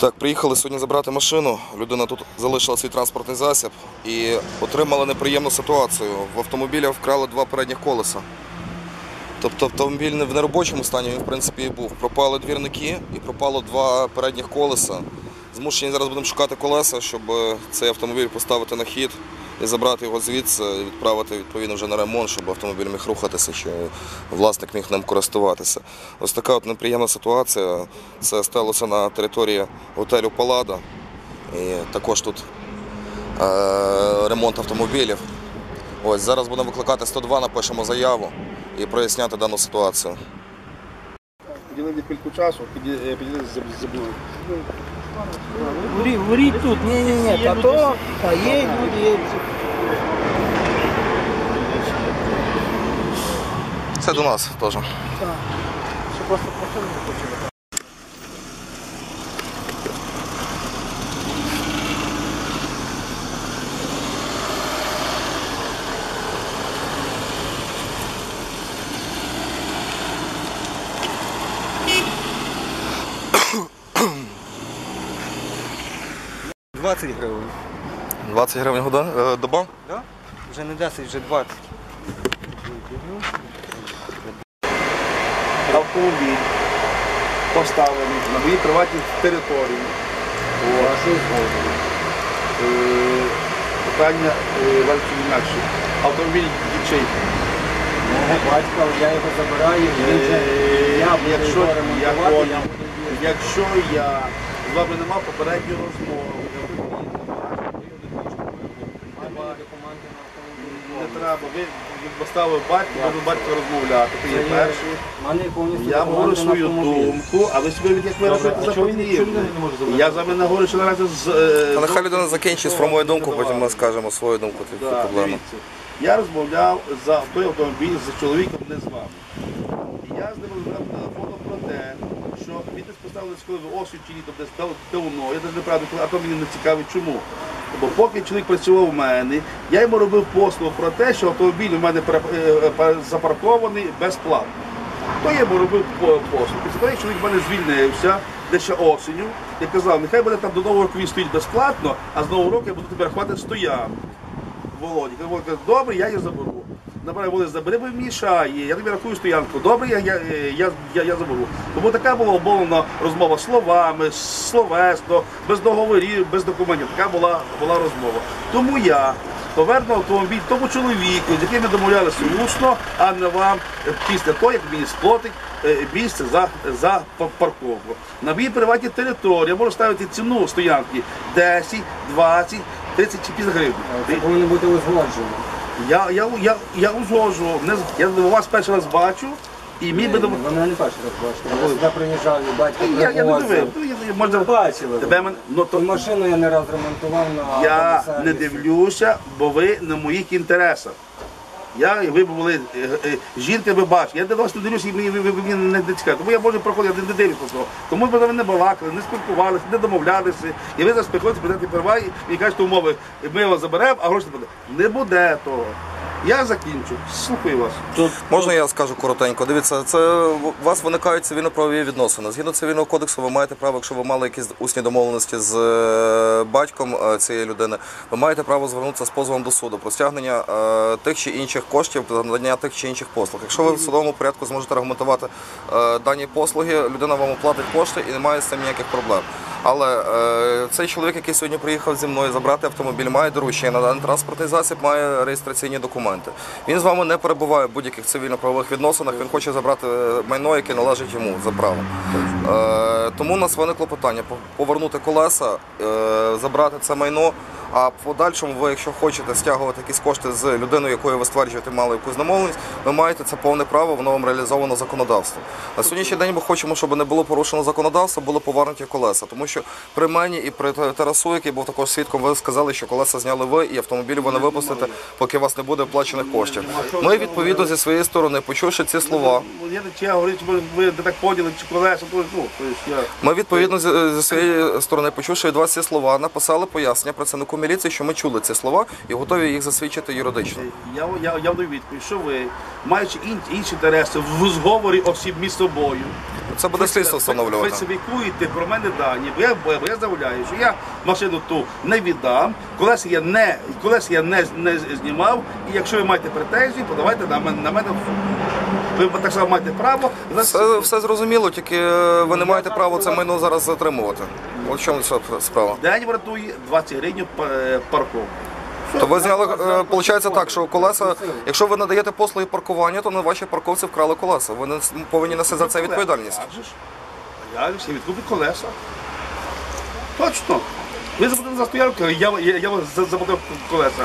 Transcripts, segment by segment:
Так, приїхали сьогодні забрати машину. Людина тут залишила свій транспортний засіб і отримала неприємну ситуацію. В автомобіля вкрали два передніх колеса. Тобто автомобіль не в неробочому стані, він в принципі і був. Пропали двірники і пропало два передніх колеса. Змушені зараз будемо шукати колеса, щоб е, цей автомобіль поставити на хід і забрати його звідси відправити відповідно вже на ремонт, щоб автомобіль міг рухатися, щоб власник міг ним користуватися. Ось така от неприємна ситуація. Це сталося на території готелю Палада. І також тут е, ремонт автомобілів. Ось зараз будемо викликати 102, напишемо заяву і проясняти дану ситуацію. Поділили кілька часу, піді- е, забули. Ври курить тут. Не-не-не, потом то, едем. Це до нас теж. Так. Що просто машину не хочемо. 20 гривень. 20 гривень года, е, доба? Да? Вже не 10, вже 20. Автомобіль поставлений на моїй приватній території. Е, питання е, варто інакше. Автомобіль дітей. Батька, я його забираю, якщо я, я, я з вами не мав попередньої розмови, не треба. Ви поставили батька, ви батько розмовляти. Ти є перший. мене Я говорю свою думку, а ви собі як ви робите за він- потрібне. Я з вами не говорю, що наразі з... е, Та нехай людина закінчить, сформує думку, потім ми скажемо свою думку, тільки Да, проблема. дивіться. Я розмовляв за той автомобіль з чоловіком, не з вами. І я з ним розмовляв по телефону про те, що поставили коли осінь чи десь дав- давно. Я навіть не правда, а то мені не цікавить чому. Бо поки чоловік працював у мене, я йому робив послугу про те, що автомобіль у мене е, е, запаркований безплатно. То я йому робив по- послугу. Після того, чоловік в мене звільнився, де ще осінню, я казав, нехай буде там до нового року він стоїть безплатно, а з нового року я буду тебе рахувати стоянку. Володі. Володя каже, добре, я її заберу. Набираю Володя, забери, бо мішає. Я тобі рахую стоянку. Добре, я, я, я, я, я заберу. Тому така була обов'язана розмова словами, словесно, без договорів, без документів. Така була, була розмова. Тому я поверну автомобіль тому чоловіку, з яким ми домовлялися усно, а не вам е, після того, як мені сплатить е, місце за, за парковку. На моїй приватній території я можу ставити ціну стоянки 10, 20, 30 чи 50 гривень. Це повинно бути узгоджено. Я, я, я, я узгоджу, не, з- я вас перший раз бачу, і мій би Ви дом- мене не перший раз бачите. Я сюди приїжджав, і батько Я, я не привозив. Ну, я- Бачили. тебе мен- ну, Ту то, машину я не раз ремонтував на я автосервісі. не дивлюся, бо ви на моїх інтересах. Я, і ви були е, е, жінки, ви бачите. Я до вас не дивлюся, і мені ви, ви, ви мені не, не цікаво. Тому я можу проходити, я не дивлюся просто. Тому ми вами не балакали, не спілкувалися, не домовлялися. І ви зараз приходите, прийдете права і, кажете умови, ми вас заберемо, а гроші не буде. Не буде того. Я закінчу. Слухаю вас. Можна я скажу коротенько? Дивіться, це у вас виникають цивільно-правові відносини. Згідно цивільного кодексу, ви маєте право, якщо ви мали якісь усні домовленості з е, батьком е, цієї людини, ви маєте право звернутися з позовом до суду про стягнення е, тих чи інших коштів надання тих чи інших послуг. Якщо ви в судовому порядку зможете аргументувати дані послуги, людина вам оплатить кошти і немає з цим ніяких проблем. Але е, цей чоловік, який сьогодні приїхав зі мною забрати автомобіль, має доручення на даний транспортний засіб, має реєстраційні документи. Він з вами не перебуває в будь-яких цивільно-правових відносинах. Він хоче забрати е, майно, яке належить йому за правом. Е, тому у нас виникло питання по- повернути колеса, е, забрати це майно. А в подальшому, ви, якщо хочете стягувати якісь кошти з людиною, якою ви стверджуєте, мали якусь домовленість, ви маєте це повне право, воно вам реалізовано законодавством. На сьогоднішній день ми хочемо, щоб не було порушено законодавство, були повернуті колеса. Тому що при мені і при Тарасу, який був також свідком, ви сказали, що колеса зняли ви і автомобіль ви не випустите, поки у вас не буде оплачених коштів. Ми відповідно зі своєї сторони, почувши ці слова. Ми відповідно зі своєї сторони, почувши від вас ці слова, написали пояснення працівнику міліції, що ми чули ці слова і готові їх засвідчити юридично. Я, я, я даю відповідь, що ви, маючи ін- інші інтереси в зговорі осіб між собою, Це буде слідство встановлювати. фальсифікуєте про мене дані, бо я, бо я заявляю, що я машину ту не віддам, колеса я не, колеса я не, не знімав, і якщо ви маєте претензії, подавайте на мене, на мене в суд. Ви так само маєте право. Все, все зрозуміло, тільки е, ви не маєте права це майно зараз затримувати. От чому справа. День вартує 20 гривень па- парковка. То ви зняли, виходить так, що колеса, якщо ви надаєте послуги паркування, то на вашій парковці вкрали колеса. Ви не повинні нести за це відповідальність. А я всі відкупить колеса. Точно. Ви заплатили за стоянку, я, я, я заплатив колеса.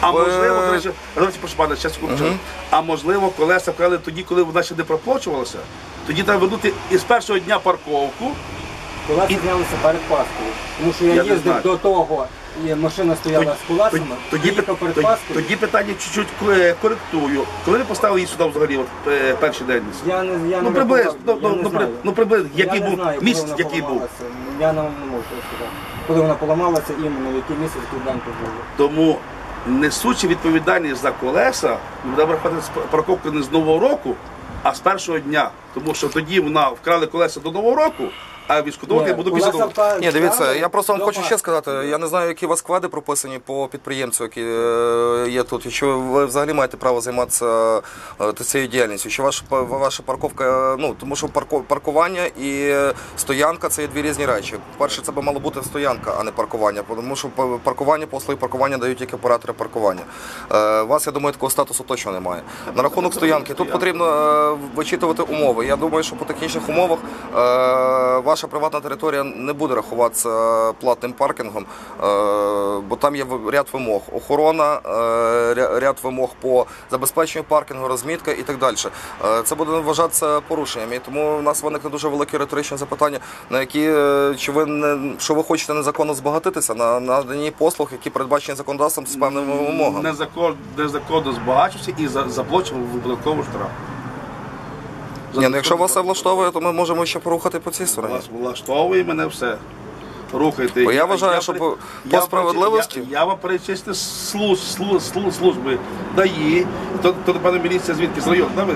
А Ви- можливо, давайте прошу пана, ще секунду. А можливо, колеса вкрали тоді, коли вона ще не проплачувалася. Тоді треба вернути із першого дня парковку. Колеса знялися перед Паскою. Тому що я, Я не їздив знаю. до того, і машина стояла з колесами, Тоді, тоді, їхав перед тоді, Паскою. тоді питання чуть-чуть е, коректую. Коли ви поставили її сюди взагалі от, е, перший день? Я не, я Ну приблизно, рахував, ну, я ну, не ну, при- знаю. ну приблизно, який я не був знаю, коли місяць, вона який був. поламалася. Я не, не можу сказати. Коли вона поламалася, іменно, в який місяць який день було. Тому несучи відповідальність за колеса, ми будемо рахувати з парковки не з нового року, а з першого дня. Тому що тоді вона вкрали колеса до нового року, а відшкодовувати я буду після того. Ні, дивіться, я просто вам хочу ще сказати. Я не знаю, які у вас склади прописані по підприємцю, які е, є тут. І що ви взагалі маєте право займатися е, цією діяльністю? Що ваша па- ваша парковка, е, ну тому що парко- паркування і стоянка це є дві різні речі. Перше, це би мало бути стоянка, а не паркування. Тому що па- паркування, послуги паркування дають тільки оператори паркування. Е, У вас, я думаю, такого статусу точно немає. На рахунок стоянки, тут потрібно е, вичитувати умови. Я думаю, що по технічних умовах е, ваша приватна територія не буде рахуватися платним паркінгом, е, бо там є ряд вимог. Охорона, е, ряд вимог по забезпеченню паркінгу, розмітка і так далі. Е, Це буде вважатися порушенням. І тому в нас виникне дуже велике риторичне запитання, на які чи ви не що ви хочете незаконно збагатитися на наданні послуг, які передбачені законодавством з певними вимогами. Незаконно, незаконно збагачився і за- заплачував видаткову штраф. Ні, ну якщо вас це влаштовує, то ми можемо ще порухати по цій стороні. Вас влаштовує мене все. Рухайте. Бо я вважаю, що при- по- я справедливості- Я, я вам перечислю служ, служ, служ, служби ДАІ, то, то пане міліція звідки з району, да, ви?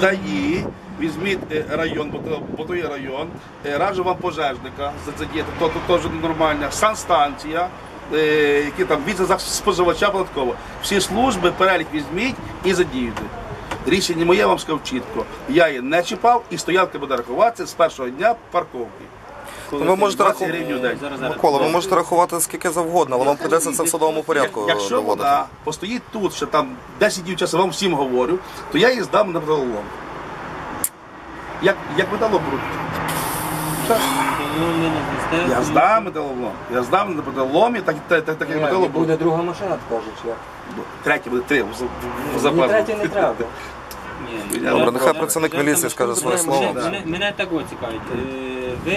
ДАІ, візьміть е, район, бо то, бо то є район, е, раджу вам пожежника задіяти, то, то теж нормально, санстанція, е, які там за споживача податково. Всі служби, перелік візьміть і задіюйте. Рішення моє я вам сказав чітко. Я її не чіпав і стоянка буде рахуватися з першого дня парковки. Ну, ви можете 20 раху- гривень в день. Микола, ви можете рахувати скільки завгодно, але вам прийдеться це в судовому порядку Якщо доводити. вона постоїть тут, що там 10 днів часу, я вам всім говорю, то я її здам на металолом. Як, як металолом беруть? Я здам металолом. Я здам на металоломі, так, так, так, так як металолом буде. Буде друга машина, така ж, чи як? Третій буде три. в- в- в Мені запас. третій не треба. Добре, нехай працівник міліції скаже своє слово. Мене, мене, так от цікавить. Е, Ви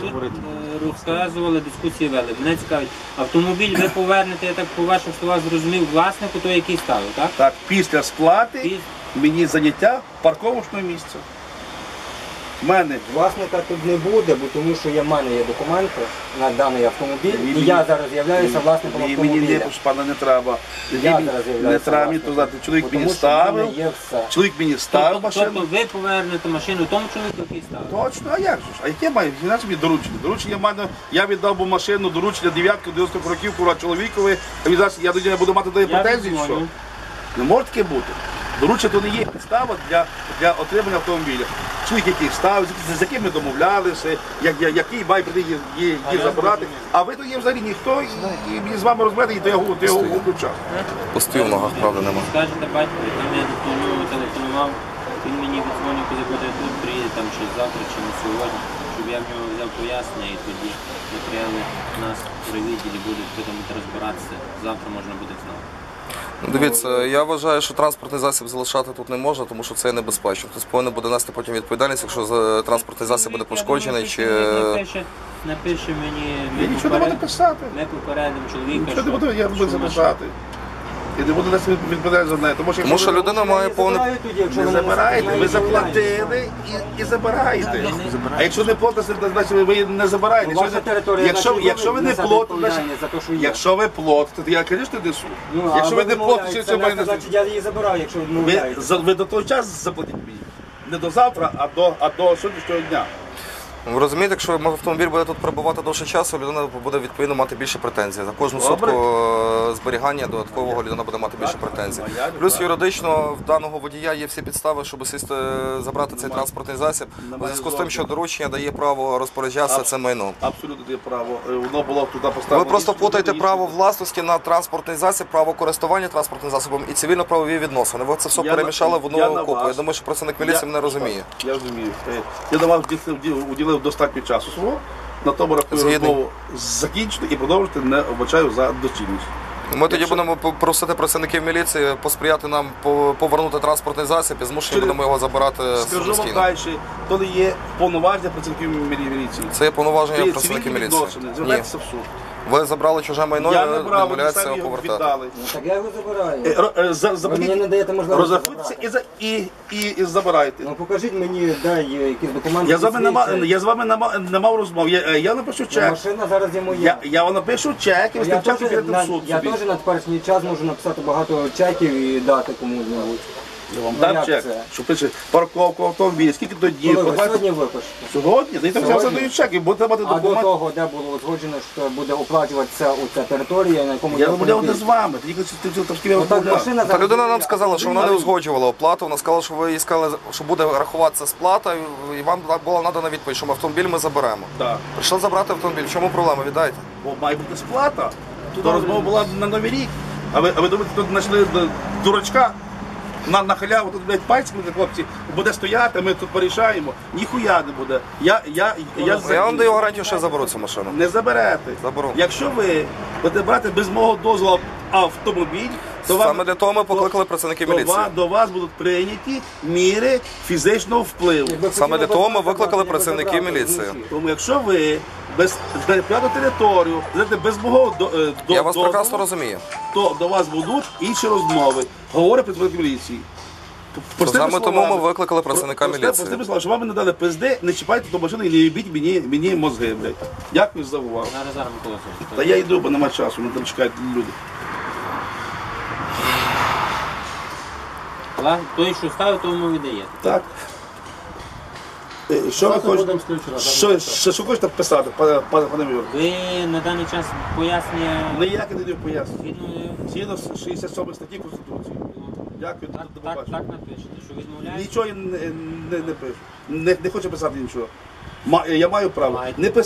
тут е, розказували, дискусії вели. Мене цікавить, автомобіль ви повернете, я так по ваших словах зрозумів, власнику, той, який ставив, так? Так, після сплати Піс- мені заняття парковочного місця. Мене Власника тут не буде, бо тому що є в мене є документи на даний автомобіль, і ні. я зараз з'являюся власником Мені, мені автомобіля. не, пана не треба. Я Мені зараз не треба мені власником. туди. Чоловік Бо мені тому що в мене ставив. Є все. Чоловік мені ставив Тобто, машину. тобто ви повернете машину тому чоловіку, який ставив? Точно, а як же ж? А яке має? Знаєш мені доручення? Доручення в мене, я віддав би машину, доручення дев'ятки 90 років, кура чоловікові, а він зараз я до нього буду мати до нього Я претензії, що? Не може таке бути. Доручення то не є підстава для, для отримання автомобіля. Чоловік, який ставив, з, з яким ми домовлялися, як, я- який прийти її, її, А її забирати. А ви то є взагалі ніхто, і, і мені з вами розмовляти, і то я його, включав. Пустів в ногах, правда, нема. Скажете батькові, там я телефонував, він мені віддзвонив, коли буде тут, приїде там чи завтра, чи не сьогодні, щоб я в нього взяв пояснення і тоді матеріали нас при відділі будуть, будемо розбиратися. Завтра можна буде знати. Ну, Дивіться, я вважаю, що транспортний засіб залишати тут не можна, тому що це є небезпечно. Хтось повинен буде нести потім відповідальність, якщо за- транспортний засіб буде пошкоджений чи. Напише, напише мені, Я ми, нічого не буду поперед... писати. ми попередимо чоловіка, Нічого не буду, я буду що. І не буду нести відповідальність за неї. Тому що, Тому якщо що ви людина має повне. Не забираєте, ви заплатили і, і забираєте. А якщо не платите, значить ви не забираєте. Ну, Ваша Якщо, територія, якщо, якщо ви не несете платите, відповідальність за те, що є. якщо ви платите, то я, звісно, несу. Ну, якщо ви не платите, значить, я її забираю, якщо ви, відмовляєте. за- ви до того часу заплатіть мені. Не до завтра, а до, а до сьогоднішнього дня. Ви розумієте, якщо автомобіль буде тут перебувати довше часу, людина буде відповідно мати більше претензій. За кожну Добре. е, зберігання додаткового людина буде мати більше претензій. Плюс юридично в даного водія є всі підстави, щоб сісти, забрати цей транспортний засіб. У зв'язку з тим, що доручення дає право розпоряджатися цим майном. Абсолютно є право. Е, Воно було туди поставлено. Ви просто плутаєте право власності на транспортний засіб, право користування транспортним засобом і цивільно-правові відносини. Ви це все Я на- перемішали в я одну купу. Я вас. думаю, що працівник міліції мене розуміє. Я розумію. Е, Я до вас уділив- уділив достатньо часу свого. На тому рахую розмову закінчити і продовжити не обачаю за доцільність. Ми тоді будемо просити працівників міліції посприяти нам повернути транспортний засіб і змушені будемо його забирати Скажу вам далі, то не є повноваження працівників міліції. Це є повноваження Це є працівників цивільні міліції. відносини. Звертайтеся в суд. Ви забрали чуже майно Я не брав, вони самі його віддали. Ну, Так я його забираю. Е, ро- е, за- Ви мені не даєте можливості Розрахуйтеся і, за- і, і, і забирайте. Ну покажіть мені, дай е, якісь документи. Я з вами не мав, я з вами не мав, не мав розмов. Я, е, я напишу Ну, чек. Машина зараз є моя. Я, я вам напишу чек, і ви з тим чеком теж підете на, в суд я собі. теж на теперішній час можу написати багато чеків і дати комусь-небудь. Я вам Ну, дам як чек, це? що пише парковку автомобіля, скільки то днів. Коли ви оплати- сьогодні випишете? Сьогодні? Дайте все Сьогодні? дають чек і будете мати А до документ. того, де було узгоджено, що буде оплачуватися оця територія, на якому Я розмовляв не з вами, тоді коли ти ти трошки Ну, розмовляв. машина Та зараз людина нам сказала, що вона не узгоджувала оплату. Вона сказала, що ви їй сказали, що буде рахуватися сплата, і вам була надана відповідь, що автомобіль ми заберемо. Так. Прийшли забрати автомобіль. В чому проблема? Віддайте. Бо має бути сплата. Тут розмова була на новий рік. А ви, а ви думаєте, тут знайшли д- дурачка? На, на халяву тут, блядь, пальцями, хлопці, буде стояти, ми тут порішаємо. Ніхуя не буде. Я, я, я, за- Я вам даю гарантію, що я заберу цю машину. Не заберете. Заберу. Якщо ви будете брати без мого дозволу автомобіль, то вам, Саме для того ми покликали працівників до, міліції. вас, до вас будуть прийняті міри фізичного впливу. Саме для того ми викликали працівників міліції. Тому якщо ви без п'яту територію, знаєте, без мого до, е, до, Я вас дозволу, прекрасно розумію. то до вас будуть інші розмови. Говорить представник міліції. Простими Саме тому ми викликали працівника Прости- міліції. Простими словами, що вам не дали пизди, не чіпайте до машини і не їбіть мені, мені мозги, блядь. Дякую за увагу. Зараз зараз Та я йду, бо нема часу, мене там чекають люди. Той, що ставив, тому віддає. Так. Е, Що ви хочете? Що, що, що хочете писати, пане пане пане Юр? Ви на даний час пояснення Ніяке не даю пояснення. згідно Згідно з 67 статті Конституції. Дякую, так, до так, побачення. так напишете, що відмовляєте. Нічого я не, не, не пишу. Не, не хочу писати нічого. Ма- Я маю право. Маєте. Не писати.